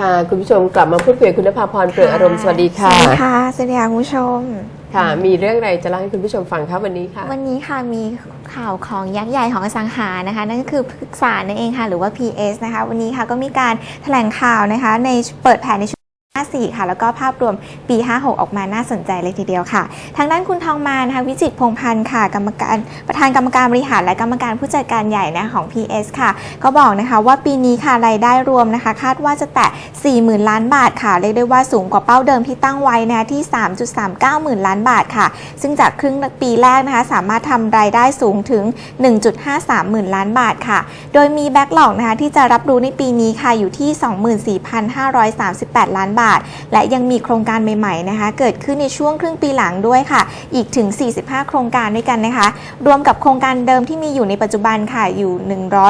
ค่ะ คุณผู้ชมกลับมาพูดคุยกับคุณนภาพรเปลืออารมณ์สวัสดีค่ะ สวัสดีค่ะสวัสดีค่ะคุณผู้ชม ค่ะ มีเรื่องอะไรจะเล่าให้คุณผู้ชมฟังครับวันนี้ค่ะ วันนี้ค่ะมีข่าวของยักษ์ใหญ่ของอสังหานะคะ นั่นก็คือพฤกษานั่นเองค่ะ หรือว่า PS นะคะ วันนี้ค่ะก็มีการแถลงข่าวนะคะ ในเปิดแผนในช่วง 54 ค่ะ แล้วก็ภาพรวมปี 56 ออกมาน่าสนใจเลยทีเดียวค่ะ ทางด้านคุณทองมานะคะวิจิตพงพันธ์ค่ะ กรรมการประธานกรรมการบริหาร และกรรมการผู้จัดการใหญ่นะของ PS ค่ะ ก็บอกนะคะว่าปีนี้ค่ะรายได้รวมนะคะ คาดว่าจะแตะ 40,000 ล้านบาทค่ะเรียกได้ว่าสูงกว่าเป้าเดิมที่ตั้งไว้นะคะที่ 3.39 หมื่นล้านบาทค่ะ ซึ่งจากครึ่งปีแรกนะคะ สามารถทำรายได้สูงถึง 1.53 หมื่นล้านบาทค่ะ โดยมีแบ็กหลอกนะคะที่จะรับรู้ในปีนี้ค่ะอยู่ที่ 24,538 ล้านบาทและยังมีโครงการใหม่ๆนะคะ เกิดขึ้นในช่วงครึ่งปีหลังด้วยค่ะ อีกถึง 45 โครงการด้วยกันนะคะ รวมกับโครงการเดิมที่มีอยู่ในปัจจุบันค่ะอยู่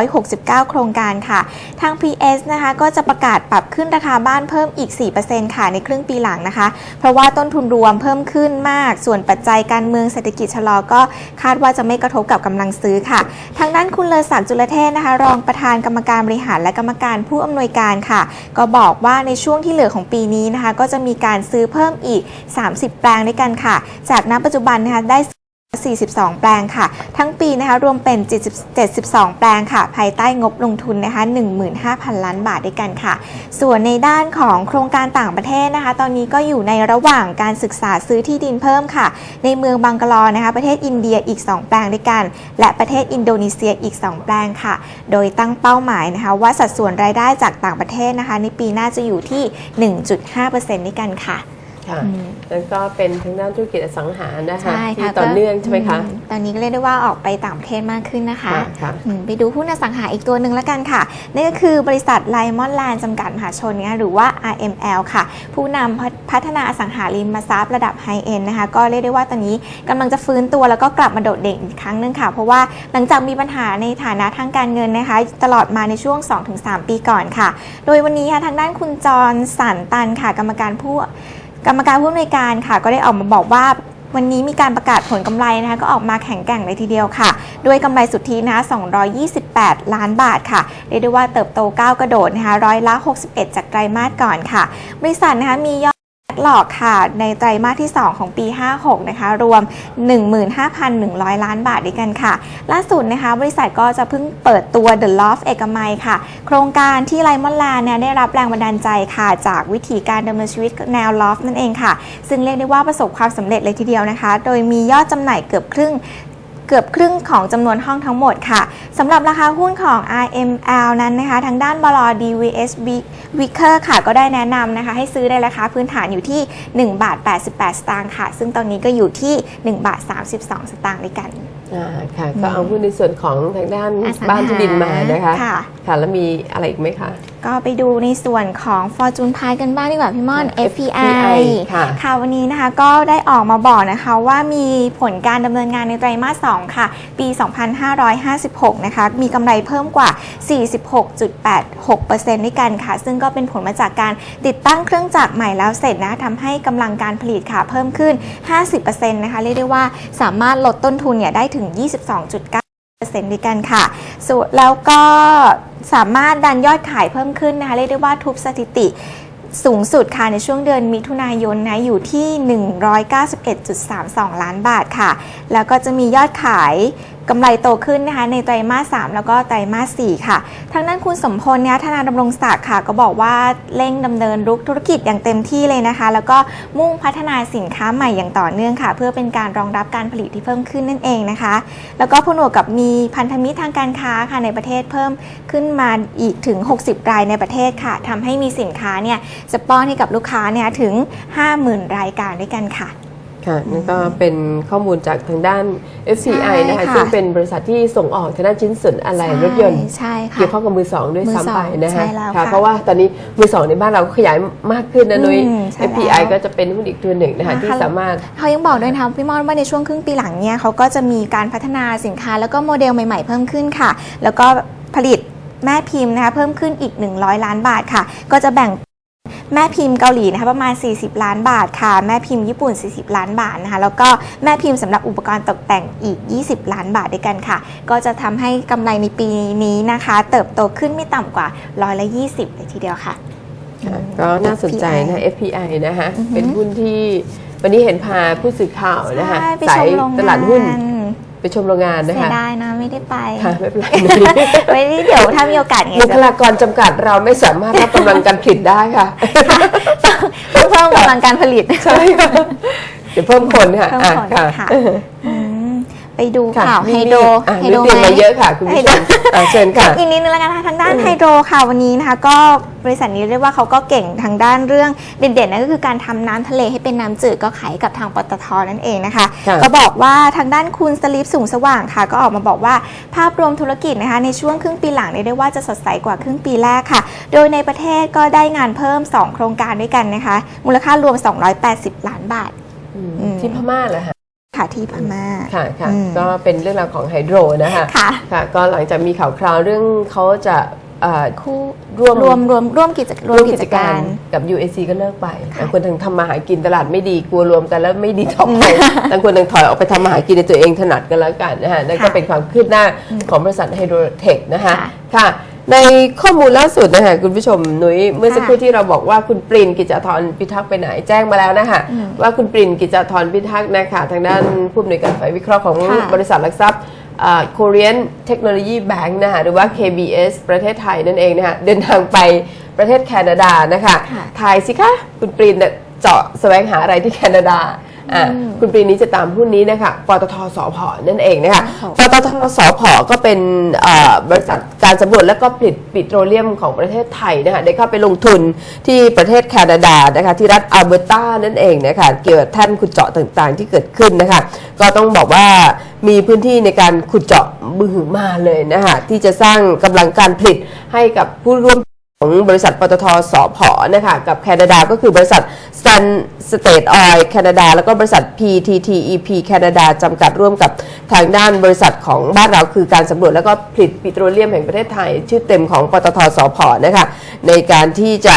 169 โครงการค่ะ ทาง PS นะคะก็จะประกาศปรับขึ้นราคาบ้านเพิ่มอีก 4%ค่ะในครึ่งปีหลังนะคะ เพราะว่าต้นทุนรวมเพิ่มขึ้นมาก ส่วนปัจจัยการเมืองเศรษฐกิจชะลอก็คาดว่าจะไม่กระทบกับกำลังซื้อค่ะ ทางด้านคุณเลอศักดิ์จุลเทศนะคะ รองประธานกรรมการบริหารและกรรมการผู้อำนวยการค่ะ ก็บอกว่าในช่วงที่เหลือของปีนี้นะคะก็จะมีการซื้อเพิ่มอีก 30 แปลงด้วยกันค่ะ จากณปัจจุบันนะคะได้ 42 แปลงค่ะ ทั้งปีนะคะรวมเป็น 72 แปลงค่ะ ภายใต้งบลงทุนนะคะ15,000 ล้านบาทด้วยกันค่ะ ส่วนในด้านของโครงการต่างประเทศนะคะ ตอนนี้ก็อยู่ในระหว่างการศึกษาซื้อที่ดินเพิ่มค่ะ ในเมืองบังกลอนะคะ ประเทศอินเดียอีก 2 แปลงด้วยกัน และประเทศอินโดนีเซียอีก 2 แปลงค่ะ โดยตั้งเป้าหมายนะคะ ว่าสัดส่วนรายได้จากต่างประเทศนะคะ ในปีหน้าจะอยู่ที่ 1.5%ด้วยกันค่ะ ค่ะแล้วก็เป็นทางด้านธุรกิจอสังหานะคะใช่ที่ค่ะต่อเนื่องใช่ไหมคะ อืตอนนี้ก็เรียกได้ว่าออกไปต่างประเทศมากขึ้นนะคะค่ะค่ะ อืมไปดูหุ้นอสังหาอีกตัวหนึ่งแล้วกันค่ะ นั่นก็คือบริษัทไลมอนแลนด์จำกัดมหาชนเนี่ยหรือว่า RML ค่ะ ผู้นำพัฒพัฒนาอสังหาริมทรัพย์ระดับไฮเอ็นนะคะ ก็เรียกได้ว่าตอนนี้กำลังจะฟื้นตัวแล้วก็กลับมาโดดเด่นอีกครั้งหนึงค่ะ เพราะว่าหลังจากมีปัญหาในฐานะทางการเงินนะคะ ตลอดมาในช่วง 2-3 ปีก่อนค่ะ โดยวันนี้ค่ะทางด้านคุณจรสันตันค่ะ กรรมการผู้ กรรมการผู้อำนวยการค่ะ ก็ได้ออกมาบอกว่าวันนี้มีการประกาศผลกำไรนะคะก็ออกมาแข็งแกร่งเลยทีเดียวค่ะ ด้วยกำไรสุทธินะ 228 ล้านบาทค่ะเรียกได้ว่าเติบโตก้าวกระโดดนะคะร้อยละ 61 จากไตรมาสก่อนค่ะ บริษัทนะคะมียอด หลอกค่ะในไตรมาสที่ 2 ของปี 56 นะคะ รวม 15,100 ล้านบาทด้วยกันค่ะ ล่าสุดนะคะ บริษัทก็จะเพิ่งเปิดตัว The Loft เอกมัยค่ะ โครงการที่ไลมอนลนด์เนี่ยได้รับแรงบันดาลใจค่ะ จากวิธีการดำเนินชีวิตแนว Loft นั่นเองค่ะ ซึ่งเรียกได้ว่าประสบความสำเร็จเลยทีเดียวนะคะ โดยมียอดจำหน่ายเกือบครึ่ง กือบครึ่งของจำนวนห้องทั้งหมดค่ะสำหรับราคาหุ้นของ RML นั้นนะคะ ทางด้านบล DVS Wicker ค่ะ ก็ได้แนะนำนะคะ ให้ซื้อในราคาพื้นฐานอยู่ที่ 1 บาท 88 สตางค์ค่ะ ซึ่งตอนนี้ก็อยู่ที่ 1 บาท 32 สตางค์ด้วยกันอ่าค่ะก็เอาหุ้นในส่วนของทางด้านอสังหาบ้านที่ดินมานะคะค่ะค่ะแล้วมีอะไรอีกไหมคะ ก็ไปดูในส่วนของ Fortune Pie กันบ้างดีกว่าพี่ม่อนค่ะ FPI FPI ค่ะค่ะวันนี้นะคะก็ได้ออกมาบอกนะคะว่ามีผลการดำเนินงานในไตรมาส 2 ค่ะ ปี 2556 นะคะ มีกำไรเพิ่มกว่า 46.86%ด้วยกันค่ะ ซึ่งก็เป็นผลมาจากการติดตั้งเครื่องจักรใหม่แล้วเสร็จนะทำให้กำลังการผลิตค่ะเพิ่มขึ้น 50%นะคะ เรียกได้ว่าสามารถลดต้นทุนเนี่ยได้ถึง 22.9%ด้วยกันค่ะส่วนแล้วก็ สามารถดันยอดขายเพิ่มขึ้นนะคะเรียกได้ว่าทุบสถิติสูงสุดค่ะในช่วงเดือนมิถุนายนนะอยู่ที่ 191.32 ล้านบาทค่ะ แล้วก็จะมียอดขายกำไรโตขึ้นนะคะในไตรมาส 3 แล้วก็ไตรมาส 4 ค่ะ ทางด้านคุณสมพลเนี่ยธนาดำรงศักดิ์ค่ะ ก็บอกว่าเร่งดำเนินรุกธุรกิจอย่างเต็มที่เลยนะคะ แล้วก็มุ่งพัฒนาสินค้าใหม่อย่างต่อเนื่องค่ะ เพื่อเป็นการรองรับการผลิตที่เพิ่มขึ้นนั่นเองนะคะ แล้วก็ผนวกกับมีพันธมิตรทางการค้าค่ะในประเทศเพิ่มขึ้นมาอีกถึง 60 รายในประเทศค่ะทำให้มีสินค้าเนี่ยจะป้อนให้กับลูกค้าเนี่ยถึง 50,000 รายการด้วยกันค่ะ ค่ะนั่นก็เป็นข้อมูลจากทางด้าน FCI นะคะใช่ค่ะซึ่งเป็นบริษัทที่ส่งออกทางด้านชิ้นส่วนอะไหล่รถยนต์ ใช่ค่ะ เกี่ยวข้องกับมือสองด้วยมือสองซ้ำไปนะคะใช่แล้วค่ะค่ะเพราะว่าตอนนี้มือสองในบ้านเราก็ขยายมากขึ้นนะนุ้ย อืมใช่แล้ว FPI ก็จะเป็นหุ้นอีกตัวหนึ่งนะคะค่ะที่สามารถ เขายังบอกด้วยนะคะพี่มอนว่าในช่วงครึ่งปีหลังเนี่ยเขาก็จะมีการพัฒนาสินค้าแล้วก็โมเดลใหม่ๆเพิ่มขึ้นค่ะ แล้วก็ผลิตแม่พิมพ์นะคะเพิ่มขึ้นอีก 100 ล้านบาทค่ะ ก็จะแบ่ง แม่พิมพ์เกาหลีนะคะประมาณ 40 ล้านบาทค่ะ แม่พิมพ์ญี่ปุ่น 40 ล้านบาทนะคะ แล้วก็แม่พิมพ์สำหรับอุปกรณ์ตกแต่งอีก 20 ล้านบาทด้วยกันค่ะ ก็จะทำให้กำไรในปีนี้นะคะ เติบโตขึ้นไม่ต่ำกว่าร้อยละ20เลยทีเดียวค่ะค่ะ ก็น่าสนใจนะ FPI นะคะเป็นหุ้นที่วันนี้เห็นพาผู้สื่อข่าวนะคะใช่ไปสาชยมโรงตงาลาดหุ้นน ไปชมโรงงานนะเสียคะดายนะไม่ได้ไปค่ะไม่เป็นไรไม่ได้เดี๋ยวถ้ามีโอกาสไงบุคจะลากรจำกัดเราไม่สามารถรับกำลังการผลิตได้ค่ะ ต้องเพิ่มกำลังการผลิต ใช่ค่ะเดี๋ยวเพิ่มคนค่ะเพิ่มอะคนค่ะ ค่ะอืมไป ดูค่ะข่าวนี่ไฮโดรอะไฮนี่โดรเตรียมไหมมาเยอะค่ะคุณผู้ชมอะเชิญค่ะอีกนิดนึงแล้วกันนะคะทางด้านไฮโดรค่ะวันนี้นะคะ ก็บริษัทนี้เรียกว่าเขาก็เก่งทางด้านเรื่องเด่นๆนั่นก็คือการทำน้ำทะเลให้เป็นน้ำจืดก็ขายกับทางปตทนั่นเองนะคะค่ะก็บอกว่าทางด้านคุณสลีปสูงสว่างค่ะ ก็ออกมาบอกว่าภาพรวมธุรกิจนะคะในช่วงครึ่งปีหลังเนี่ยได้ว่าจะสดใสกว่าครึ่งปีแรกค่ะ โดยในประเทศก็ได้งานเพิ่ม 2 โครงการด้วยกันนะคะ มูลค่ารวม 280 ล้านบาทอืมอืมที่พม่าเหรอคะ ค่ะที่พม่าค่ะค่ะอืม ก็เป็นเรื่องราวของไฮโดรนะคะค่ะ ค่ะ ก็หลังจากมีข่าวคราวเรื่องเขาจะเอ่อคู่ร่วมรวมรวมร่วมกิจรวมกิจการ กับ UAC ก็เลิกไปค่ะต่างคนต่างทำมาหากินตลาดไม่ดีกลัวรวมกันแล้วไม่ดีต่อไปต่างคนต่างถอยออกไปทำมาหากินในตัวเองถนัดกันแล้วกันนะฮะนั่นก็ค่ะเป็นความคืบหน้าของบริษัทไฮโดรเทคนะคะค่ะค่ะ ในข้อมูลล่าสุดนะคะคุณผู้ชมหนุยเมื่อสักค่ะครู่ที่เราบอกว่าคุณปรินกิจธรพิทักษ์ไปไหนแจ้งมาแล้วนะคะอืมว่าคุณปรินกิจธรพิทักษ์นะคะทางด้านผู้อำนวยการฝ่ายวิเคราะห์ของค่ะบริษัทหลักทรัพย์โคเรียนเทคโนโลยีแบงค์นะคะหรือว่า KBS ประเทศไทยนั่นเองนะคะเดินทางไปประเทศแคนาดานะคะค่ะทายสิคะคุณปรีนเนี่ยเจาะแสวงหาอะไรที่แคนาดา อ่าอืมคุณปรีนนี้จะตามหุ้นนี้นะคะปตทสพนั่นเองนะคะค่ะปตทสพก็เป็นเอ่อบริษัทการสำรวจและก็ผลิตปิโตรเลียมของประเทศไทยนะคะได้เข้าไปลงทุนที่ประเทศแคนาดานะคะที่รัฐอัลเบอร์ตานั่นเองนะคะเกี่ยวกับแท่นขุดเจาะต่างๆ ที่เกิดขึ้นนะคะก็ต้องบอกว่ามีพื้นที่ในการขุดเจาะมือหือมาเลยนะคะที่จะสร้างกำลังการผลิตให้กับผู้ร่วม ของบริษัทปตทสพนะคะกับแคนาดาก็คือบริษัท Sun State Oil แคนาดา แล้วก็บริษัท PTTEP แคนาดาจำกัดร่วมกับทางด้านบริษัทของบ้านเราคือการสำรวจแล้วก็ผลิตปิโตรเลียมแห่งประเทศไทย ชื่อเต็มของปตทสพนะคะในการที่จะ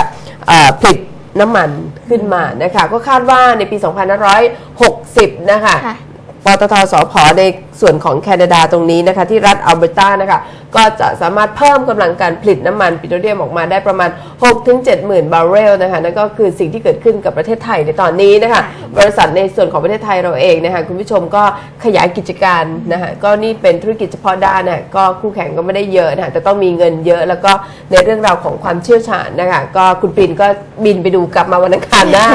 เอ่อผลิตน้ำมันขึ้นมานะคะก็คาดว่าในปี 2560 นะคะค่ะปตทสพในส่วนของแคนาดาตรงนี้นะคะที่รัฐอัลเบอร์ตานะคะก็จะสามารถเพิ่มกำลังการผลิตน้ำมันปิโตรเลียมออกมาได้ประมาณ 6-7หมื่นบาร์เรลนะคะนั่นก็คือสิ่งที่เกิดขึ้นกับประเทศไทยในตอนนี้นะคะบริษัทในส่วนของประเทศไทยเราเองนะคะคุณผู้ชมก็ขยายกิจการนะคะก็นี่เป็นธุรกิจเฉพาะด้านนะก็คู่แข่งก็ไม่ได้เยอะนะคะแต่ต้องมีเงินเยอะ แล้วก็ในเรื่องราวของความเชี่ยวชาญนะคะก็คุณปรินก็บินไปดูกลับมาวันอังคารหน้า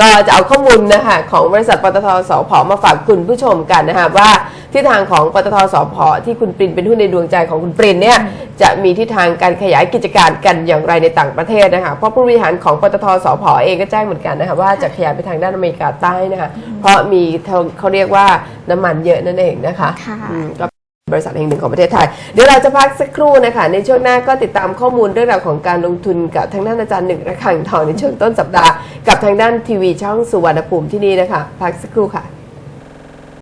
ก็จะเอาข้อมูลนะคะของบริษัทปตทสพมาฝากคุณผู้ชมกันนะคะว่า ทิศทางของปตทสพที่คุณปรินเป็นหุ้นในดวงใจของคุณปรินเนี่ยจะมีทิศทางการขยายกิจการกันอย่างไรในต่างประเทศนะคะเพราะผู้บริหารของปตทสพเองก็แจ้งเหมือนกันนะคะว่าจะขยายไปทางด้านอเมริกาใต้นะคะเพราะมีเขาเรียกว่าน้ำมันเยอะนั่นเองนะคะค่ะอืมก็บริษัทแห่งหนึ่งของประเทศไทย เดี๋ยวเราจะพักสักครู่นะคะ ในช่วงหน้าก็ติดตามข้อมูลเรื่องราวของการลงทุนกับทางด้านอาจารย์หนึ่งระคังทองในช่วงต้นสัปดาห์ กับทางด้านทีวีช่องสุวรรณภูมิที่นี่นะคะ พักสักครู่ค่ะ